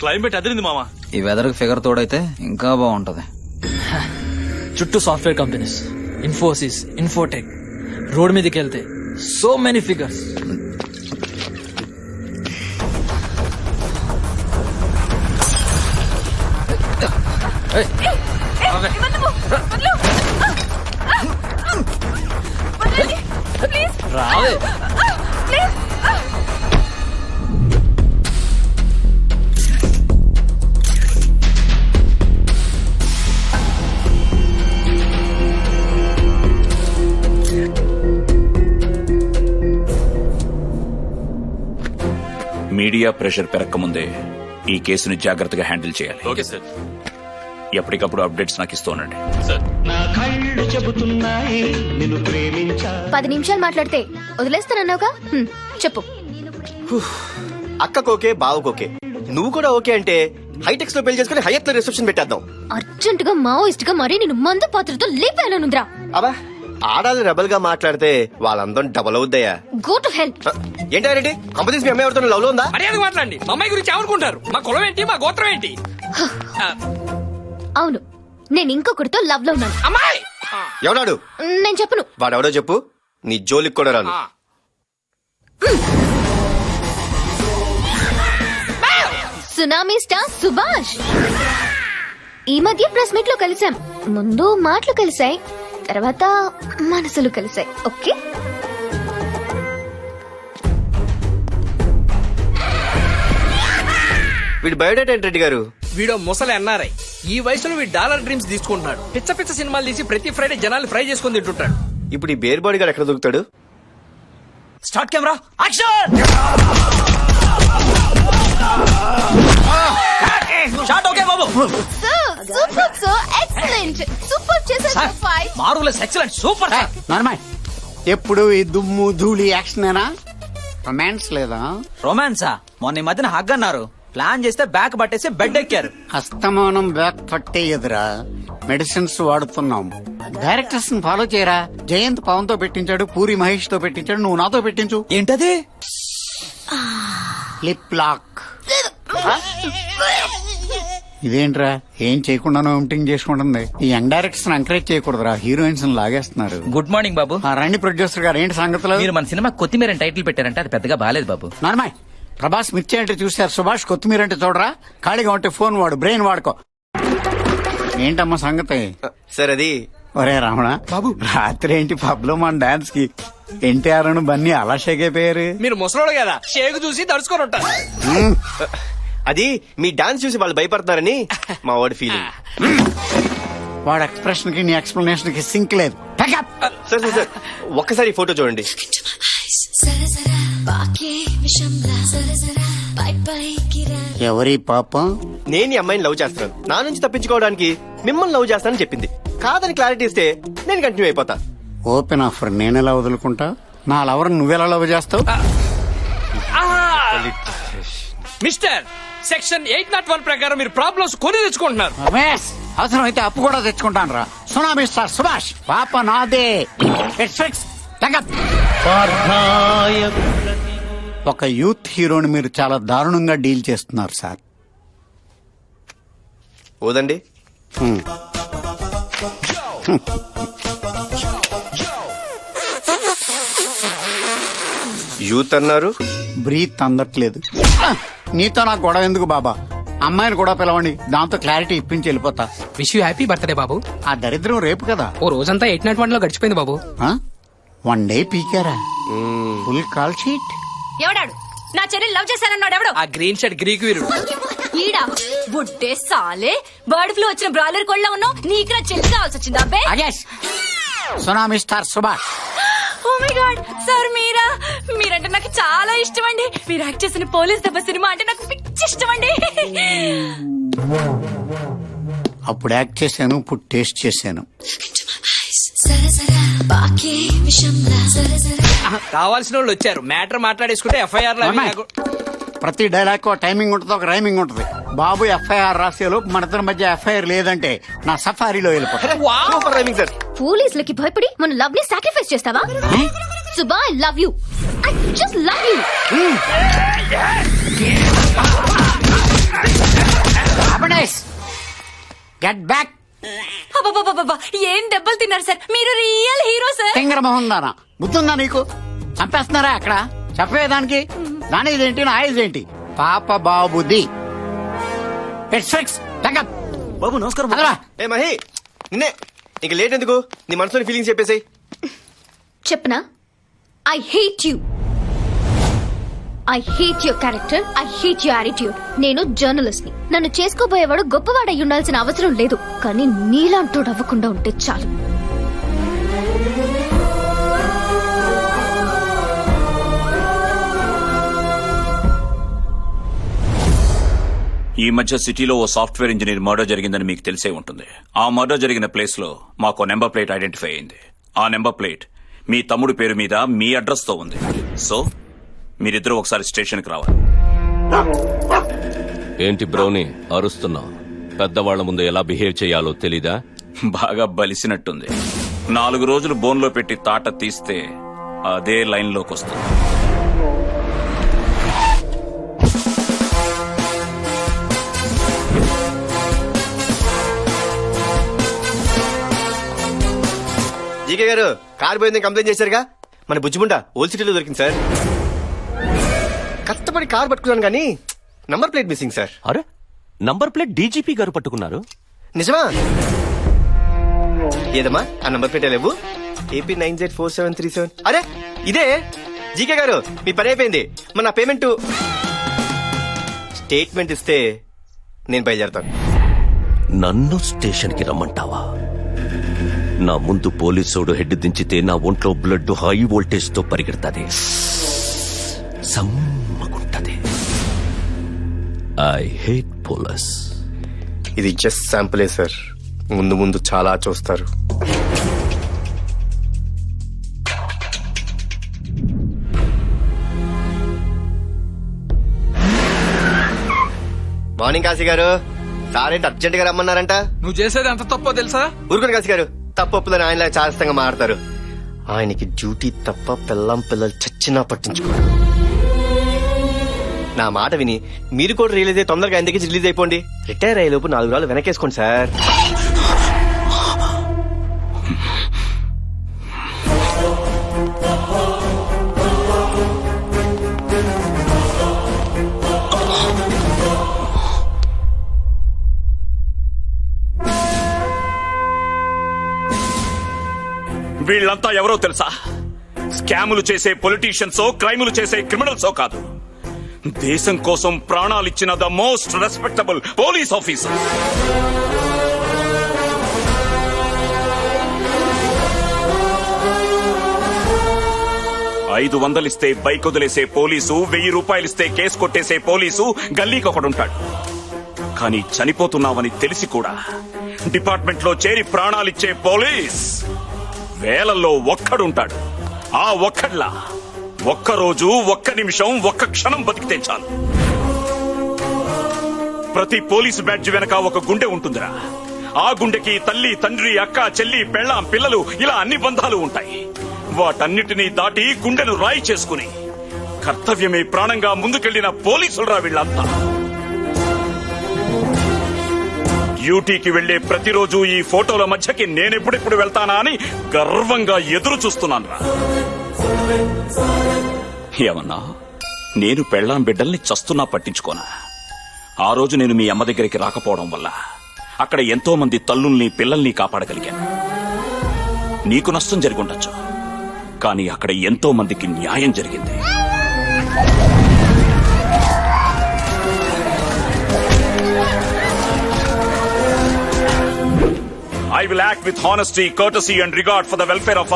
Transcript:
Climate అదిరింది మామ. ఈ weather figure తోడైతే ఇంకా బాగుంటది. చుట్టూ software companies Infosys infotech road మీదకి వెళ్తే సో మెనీ ఫిగర్స్ రావే. మీడియా ప్రెషర్ పెరక్కముందే ఈ కేసుని జాగ్రత్తగా హ్యాండిల్ చేయాలి. Okay sir. ఎప్పటికప్పుడు అప్డేట్స్ నాకు ఇస్తూ ఉండండి. సార్. పది నిమిషాలు మాట్లాడితే వదిలేస్తానన్నావుగా? హ్మ్, చెప్పు. అక్కకోకే బావకోకే. నువ్వు కూడా ఓకే అంటే హైటెక్స్లో పెళ్ళి చేసుకుని హైయత్లో రిసెప్షన్ పెట్టేద్దాం. అర్జెంట్గా మావోయిస్ట్గా మరీ నేను మందు పాత్రతో లేపానుంద్రా అబ్బా ఆడాలి రెబల్గా మాట్లాడితే వాళ్ళందరం డబల్ అవుద్దయ్యా గో టు హెల్ప్ ఏంటారెడ్డి కంపెనీస్ మీ అమ్మాయి ఎవరితో లవ్లో ఉందా? మర్యాద మాట్లాడండి. మా అమ్మాయి గురించి ఏమనుకుంటారు? మా కులం ఏంటి? మా గోత్రం ఏంటి? అవును. నేను ఇంకొకరితో లవ్లో ఉన్నాను. అమ్మాయి! ఎవడాడు నేను చెప్పను. వాడెవడో చెప్పు. నీ జోలికి కూడా రాను. Tsunami star Subhash. ఈ మధ్య ప్రెస్ మీట్లో కలిసాం. ముందు మాటలు కలిసాయి. తర్వాత మనసులు కలిసాయి. ఓకే? వీడు బయోడేటా ఏంటి రెడ్డి గారు. వీడో ముసలి అన్నారై ఈ వయసులో వీడు డాలర్ డ్రీమ్స్ తీసుకుంటున్నాడు. పిచ్చ పిచ్చ సినిమాలు తీసి ప్రతి ఫ్రైడే జనాలు ఫ్రై చేసుకుని తింటుంటాడు. ఇప్పుడు ఈ బేర్ బాడీ గారు ఎక్కడ దొరుకుతాడు? Start camera action! Shot okay బాబు. Super so excellent. సూపర్ చేశారు ఫైట్ మారులెస్ ఎక్సలెంట్ సూపర్ సార్ నార్మల్. ఎప్పుడు ఈ దుమ్ము ధూళి యాక్షనేనా రొమాన్స్ లేదా? రొమాన్సా? మొన్న ఈ మధ్యన హగ్ అన్నారు. ప్లాన్ చేస్తే బ్యాక్ పట్టేసి బెడ్ ఎక్కారు. అస్తమానం బ్యాక్ పట్టే ఎదురా మెడిసిన్స్ వాడుతున్నాం. డైరెక్టర్స్ ఫాలో చేయరా? జయంత్ పవన్తో పెట్టించాడు పూరి మహేష్తో పెట్టించాడు నువ్వు నాతో పెట్టించు. ఏంటది? లిప్ లాక్ ఇదేంట్రా? ఏం చేయకుండానో ఎంటింగ్ చేసుకుంటుంది. ఈ యంగ్ డైరెక్టర్స్ ఎంకరేజ్ చేయకూడదురా. హీరోయిన్స్ లాగేస్తున్నారు. గుడ్ మార్నింగ్ బాబు. ఆ రండి ప్రొడ్యూసర్ గారు ఏంటి సంగతులు? మీరు మన సినిమా కొత్తిమీర టైటిల్ పెట్టారంటే అది పెద్దగా బాలేదు బాబు. నార్మల్. ప్రభాస్ మిర్చి అంటే చూశారు సుభాష్ కొత్తిమీర అంటే చూడరా? ఖాళీగా ఉంటే ఫోన్ వాడు బ్రెయిన్ వాడుకో. ఏంటమ్మా సంగతి? సార్ అది ఒరే రమణ బాబు. రాత్రి ఏంటి పబ్లో మన డాన్స్కి? ఎన్టీఆర్ అను బన్నీ అలా షేక్ అయిపోయారు. మీరు ముసలోడు కదా షేక్ చూసి దడుచుకొని ఉంటారు. అది మీ డాన్స్ చూసి వాళ్ళు భయపడుతున్నారని మా వాడి ఫీలింగ్ వాడు ఎక్స్ప్రెషన్కి నీ ఎక్స్ప్లెనేషన్కి సింక్ లేదు. Pack up. Sir sir sir ఒక్కసారి ఫోటో చూడండి. ఎవరి పాపం? నేను ఈ అమ్మాయిని లవ్ చేస్తున్నాను. నా నుంచి తప్పించుకోవడానికి మిమ్మల్ని లవ్ చేస్తానని చెప్పింది. కాదని క్లారిటీ ఇస్తే నేను కంటిన్యూ అయిపోతా. ఓపెన్ ఆఫర్ నేనెలా వదులుకుంటా? నా లవర్ నువ్వెలా లవ్ చేస్తావు? Mister section eight nought one ప్రకారం మీరు ప్రాబ్లమ్స్ కొని తెచ్చుకుంటున్నారు. అవసరం అయితే అప్పు కూడా తెచ్చుకుంటాను రా సునామీ స్టార్ సుభాష్ పాప నాదే. ఇట్స్ ఫిక్స్ ఒక యూత్ హీరోని మీరు చాలా దారుణంగా డీల్ చేస్తున్నారు సార్. ఓదండి. యూత్ అన్నారు. బ్రీత్ అందట్లేదు. నీతో నాకు గొడవ ఎందుకు బాబా? అమ్మాయిని కూడా పిలవండి దాంతో క్లారిటీ ఇప్పించి వెళ్ళిపోతా. విష్ యూ హ్యాపీ బర్త్డే బాబు. ఆ దరిద్రం రేపు కదా. ఓ రోజంతా ఎయిట్ నాట్ వన్లో గడిచిపోయింది బాబు. వన్ డే పీకారా? ఫుల్ కాల్ షీట్ ఎవడాడు? నా చెల్లెలు లవ్ చేశానన్నాడు ఎవడు? ఆ గ్రీన్ షర్ట్ గ్రీక్ వీరుడు. ఈడా? బుడ్డే సాలే. బర్డ్ ఫ్లూ వచ్చిన బ్రాయిలర్ కోళ్ళ ఉన్నావు. నీకు నా చెల్లి కావాల్సి వచ్చింది? అబ్బే. అగేష్ tsunami star Subhash. Oh my god sir మీరా? మీరంటే నాకు చాలా ఇష్టం అండి మీరు యాక్ట్ చేసిన పోలీస్ దెబ్బ సినిమా అంటే నాకు పిచ్చి ఇష్టం అండి అప్పుడు యాక్ట్ చేశాను ఇప్పుడు టేస్ట్ చేశాను. కావాల్సిన వాళ్ళు వచ్చారు. మ్యాటర్ మాట్లాడేసుకుంటే ఎఫ్ఐఆర్లో అమ్మాయి. ప్రతి డైలాగ్ ఒక టైమింగ్ ఉంటుంది ఒక రైమింగ్ ఉంటుంది. బాబు ఎఫ్ఐఆర్ రాసేలో మన ఇద్దరి మధ్య ఎఫ్ఐఆర్ లేదంటే నా సఫారీలో వెళ్ళిపోతా. Super rhyming sir. పోలీసులకి భయపడి మన లవ్ని సాక్రిఫైస్ చేస్తావా? Subha I love you I just love you get back ఏం దెబ్బలు తిన్నారు సార్? మీరు రియల్ హీరో సార్. తింగర మొహం బుద్ధుందా నీకు? చంపేస్తున్నారా అక్కడ? చెప్పేదానికి దాని ఇదేంటి? నా ఇదేంటి? పాప బాబుది. ఇట్స్ ఫిక్స్ బాబు నమస్కారం. అదరా. ఏ మహి. నిన్నే. ఇంక లేట్ ఎందుకు? నీ మనసులోని ఫీలింగ్స్ చెప్పేసాయి. చెప్పనా? I hate you I hate your character I hate your attitude నేను జర్నలిస్ట్ని. నన్ను చేసుకోబోయేవాడు గొప్పవాడై ఉండాల్సిన అవసరం లేదు. కానీ నీలాంటోడు అవ్వకుండా ఉంటే చాలు. ఈ మధ్య సిటీలో ఓ సాఫ్ట్వేర్ ఇంజనీర్ మర్డర్ జరిగిందని మీకు తెలిసే ఉంటుంది. ఆ మర్డర్ జరిగిన ప్లేస్లో మాకు నెంబర్ ప్లేట్ ఐడెంటిఫై అయింది. ఆ నెంబర్ ప్లేట్ మీ తమ్ముడి పేరు మీద మీ అడ్రస్తో ఉంది. సో మీరిద్దరూ ఒకసారి స్టేషన్కి రావాలి. ఏంటి బ్రౌని అరుస్తున్నావు? పెద్దవాళ్ళ ముందు ఎలా బిహేవ్ చేయాలో తెలీదా? బాగా బలిసినట్టుంది. నాలుగు రోజులు బోన్లో పెట్టి తాట తీస్తే అదే లైన్లోకి వస్తుంది. జీకే గారు కార్ పోయిందని కంప్లైంట్ చేశారుగా? మన బుజ్జిముండ ఓల్డ్ సిటీలో దొరికింది సార్. కష్టపడి కార్ పట్టుకున్నాను కానీ నంబర్ ప్లేట్ మిస్సింగ్ సార్. అరే నంబర్ ప్లేట్ డీజీపీ గారు పట్టుకున్నారు. నిజమా? ఏదమ్మా? ఆ నంబర్ ప్లేట్ లేవు? AP nine Z four seven three seven. అరే ఇదే? జీకే గారు మీ పని అయిపోయింది. మన పేమెంట్ స్టేట్మెంట్ ఇస్తే నేను బయలుదేరతాను. నన్ను స్టేషన్కి రమ్మంటావా? నా ముందు పోలీసోడు హెడ్ దించితే నా ఒంట్లో బ్లడ్ హై వోల్టేజ్తో పరిగెడతాది. సమ్మగుంటది ఐ హేట్ పోలీస్ ఇది జస్ట్ శాంపులే సార్ ముందు ముందు చాలా చూస్తారు. మార్నింగ్ కాశీ గారు. సారేంటి అర్జెంట్గా రమ్మన్నారంట? నువ్వు చేసేది ఎంత తప్పో తెలుసా? ఊరుకోండి కాశీ గారు. తప్పొప్పులని ఆయనలా చాదస్తంగా మాడతారు ఆయనకి డ్యూటీ తప్ప పిల్లం పిల్లలు చచ్చినా పట్టించుకోరు. నా మాట విని మీరు కూడా రిలీజ్ అయ్యి తొందరగా ఎందుకు రిలీజ్ అయిపోండి. రిటైర్ అయ్యే లోపు నాలుగు రోజులు వెనకేసుకోండి సార్ వీళ్ళంతా ఎవరో తెలుసా? స్కాములు చేసే పొలిటీషియన్సో క్రైములు చేసే క్రిమినల్సో కాదు. దేశం కోసం ప్రాణాలిచ్చిన the most respectable police officer ఐదు వందలిస్తే బైక్ వదిలేసే పోలీసు వెయ్యి రూపాయలిస్తే కేసు కొట్టేసే పోలీసు గల్లీకి ఒకడుంటాడు కానీ చనిపోతున్నావని తెలిసి కూడా డిపార్ట్మెంట్లో చేరి ప్రాణాలిచ్చే పోలీస్ వేలల్లో ఒక్కడుంటాడు. ఆ ఒక్కడ్లా ఒక్క రోజు ఒక్క నిమిషం ఒక్క క్షణం బతికితే చాలు. ప్రతి పోలీసు బ్యాడ్జ్ వెనక ఒక గుండె ఉంటుందిరా. ఆ గుండెకి తల్లి తండ్రి అక్క చెల్లి పెళ్ళాం పిల్లలు ఇలా అన్ని బంధాలు ఉంటాయి. వాటన్నిటినీ దాటి గుండెను రాయి చేసుకుని కర్తవ్యమే ప్రాణంగా ముందుకెళ్ళిన పోలీసులరా వీళ్ళంతా. డ్యూటీకి వెళ్ళే ప్రతిరోజు ఈ ఫోటోల మధ్యకి నేనెప్పుడెప్పుడు వెళ్తానా అని గర్వంగా ఎదురు చూస్తున్నాను రా ఏమన్నా? నేను పెళ్ళాం బిడ్డల్ని చస్తున్నా పట్టించుకోనా? ఆ రోజు నేను మీ అమ్మ దగ్గరికి రాకపోవడం వల్ల అక్కడ ఎంతో మంది తల్లుల్ని పిల్లల్ని కాపాడగలిగాను. నీకు నష్టం జరిగి ఉండొచ్చు. కానీ అక్కడ ఎంతో మందికి న్యాయం జరిగింది. I will act with honesty, courtesy, and regard for the welfare of